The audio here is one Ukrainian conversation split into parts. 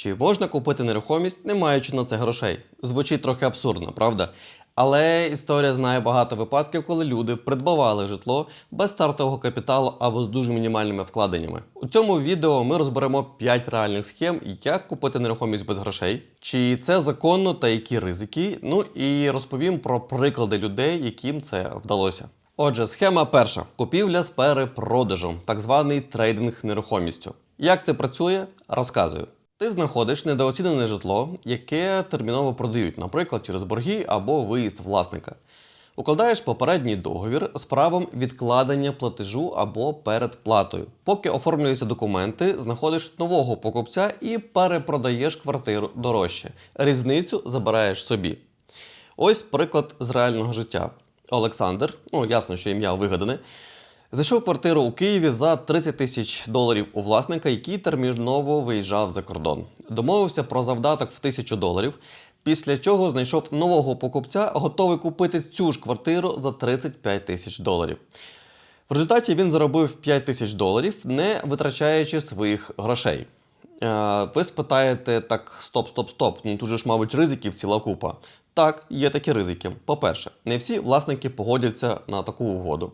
Чи можна купити нерухомість, не маючи на це грошей? Звучить трохи абсурдно, правда? Але історія знає багато випадків, коли люди придбавали житло без стартового капіталу або з дуже мінімальними вкладеннями. У цьому відео ми розберемо 5 реальних схем, як купити нерухомість без грошей, чи це законно та які ризики. Ну і розповім про приклади людей, яким це вдалося. Отже, схема перша: купівля з перепродажу, так званий трейдинг нерухомістю. Як це працює, розказую. Ти знаходиш недооцінене житло, яке терміново продають, наприклад, через борги або виїзд власника. Укладаєш попередній договір з правом відкладення платежу або передплатою. Поки оформлюються документи, знаходиш нового покупця і перепродаєш квартиру дорожче. Різницю забираєш собі. Ось приклад з реального життя. Олександр, ну ясно, що ім'я вигадане, знайшов квартиру у Києві за 30 тисяч доларів у власника, який терміново виїжджав за кордон. Домовився про завдаток в тисячу доларів, після чого знайшов нового покупця, готовий купити цю ж квартиру за 35 тисяч доларів. В результаті він заробив 5 тисяч доларів, не витрачаючи своїх грошей. Е, Ви спитаєте, так, стоп, стоп, стоп. Ну тут же ж, мабуть, ризиків ціла купа. Так, є такі ризики. По-перше, не всі власники погодяться на таку угоду.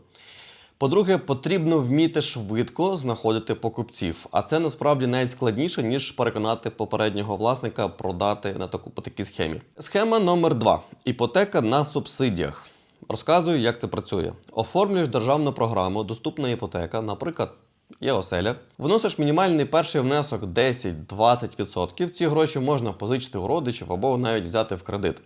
По-друге, потрібно вміти швидко знаходити покупців, а це насправді навіть складніше, ніж переконати попереднього власника продати на таку по такій схемі. Схема номер 2 іпотека на субсидіях. Розказую, як це працює. Оформлюєш державну програму Доступна іпотека, наприклад. Є оселя. Вносиш мінімальний перший внесок 10-20%. Ці гроші можна позичити у родичів або навіть взяти в кредит.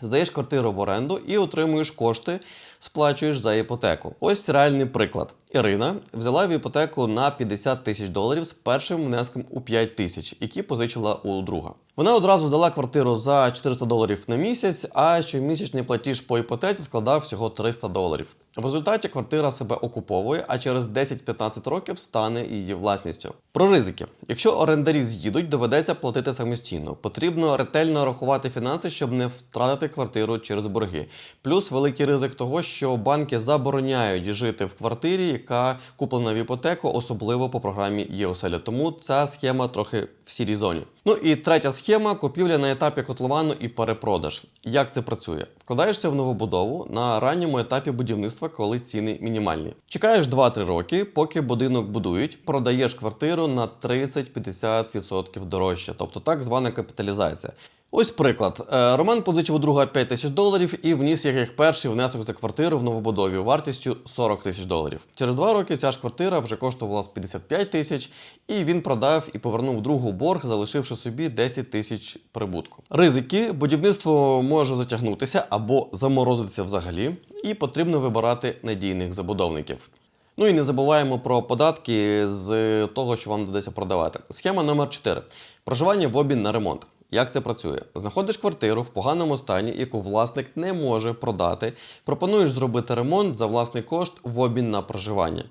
Здаєш квартиру в оренду і отримуєш кошти, сплачуєш за іпотеку. Ось реальний приклад. Ірина взяла в іпотеку на 50 тисяч доларів з першим внеском у 5 тисяч, які позичила у друга. Вона одразу здала квартиру за 400 доларів на місяць, а щомісячний платіж по іпотеці складав всього 300 доларів. В результаті квартира себе окуповує, а через 10-15 років стане її власністю. Про ризики: якщо орендарі з'їдуть, доведеться платити самостійно. Потрібно ретельно рахувати фінанси, щоб не втратити квартиру через борги. Плюс великий ризик того, що банки забороняють жити в квартирі, яка куплена в іпотеку, особливо по програмі ЄОСЕЛЯ. Тому ця схема трохи в сірій зоні. Ну і третя схема купівля на етапі котловану і перепродаж. Як це працює? Вкладаєшся в новобудову на ранньому етапі будівництва, коли ціни мінімальні. Чекаєш 2-3 роки, поки будинок будують, продаєш квартиру на 30-50% дорожче, тобто так звана капіталізація. Ось приклад. Е, Роман позичив у друга 5 тисяч доларів і вніс як їх перший внесок за квартиру в новобудові вартістю 40 тисяч доларів. Через два роки ця ж квартира вже коштувала 55 тисяч, і він продав і повернув другу борг, залишивши собі 10 тисяч прибутку. Ризики будівництво може затягнутися або заморозитися взагалі, і потрібно вибирати надійних забудовників. Ну і не забуваємо про податки з того, що вам доведеться продавати. Схема номер 4. Проживання в обмін на ремонт. Як це працює? Знаходиш квартиру в поганому стані, яку власник не може продати. Пропонуєш зробити ремонт за власний кошт в обмін на проживання.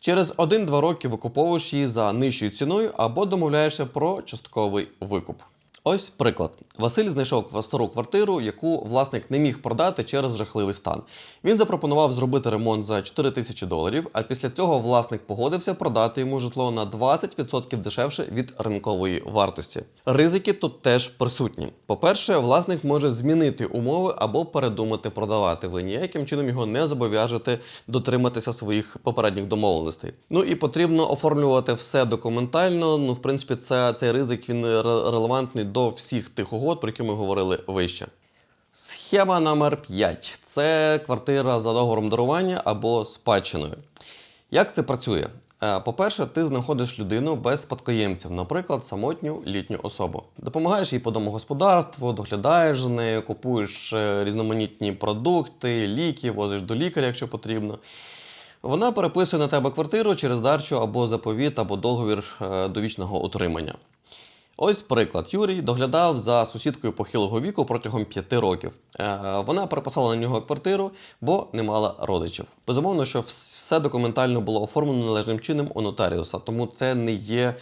Через 1-2 роки викуповуєш її за нижчою ціною або домовляєшся про частковий викуп. Ось приклад. Василь знайшов стару квартиру, яку власник не міг продати через жахливий стан. Він запропонував зробити ремонт за 4 тисячі доларів, а після цього власник погодився продати йому житло на 20% дешевше від ринкової вартості. Ризики тут теж присутні. По-перше, власник може змінити умови або передумати продавати. Ви ніяким чином його не зобов'яжете дотриматися своїх попередніх домовленостей. Ну і потрібно оформлювати все документально. Ну, в принципі, це, цей ризик він ре- релевантний до всіх тих угод, про які ми говорили вище. Схема номер 5 це квартира за договором дарування або спадщиною. Як це працює? Е, По-перше, ти знаходиш людину без спадкоємців, наприклад, самотню літню особу. Допомагаєш їй по домогосподарству, доглядаєш за нею, купуєш е, різноманітні продукти, ліки, возиш до лікаря, якщо потрібно. Вона переписує на тебе квартиру через дарчу або заповіт, або договір е, довічного утримання. Ось приклад. Юрій доглядав за сусідкою похилого віку протягом п'яти років. Е, Вона переписала на нього квартиру, бо не мала родичів. Безумовно, що все документально було оформлено належним чином у нотаріуса, тому це не є.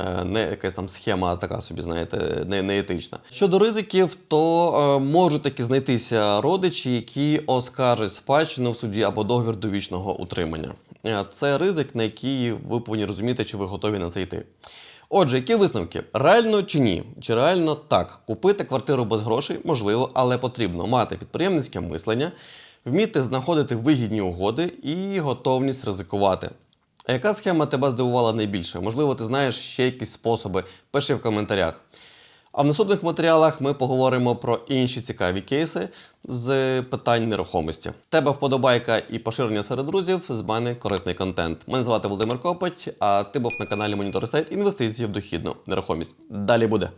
е, Не якась там схема, така собі, знаєте, не, не етична. Щодо ризиків, то е, можуть таки знайтися родичі, які оскаржать спадщину в суді або договір довічного утримання. Е, Це ризик, на який ви повинні розуміти, чи ви готові на це йти. Отже, які висновки? Реально чи ні? Чи реально так? Купити квартиру без грошей можливо, але потрібно мати підприємницьке мислення, вміти знаходити вигідні угоди і готовність ризикувати. А яка схема тебе здивувала найбільше? Можливо, ти знаєш ще якісь способи? Пиши в коментарях. А в наступних матеріалах ми поговоримо про інші цікаві кейси з питань нерухомості. З Тебе вподобайка і поширення серед друзів. З мене корисний контент. Мене звати Володимир Копать, а ти був на каналі Монітор Стейт інвестиції в дохідну нерухомість. Далі буде.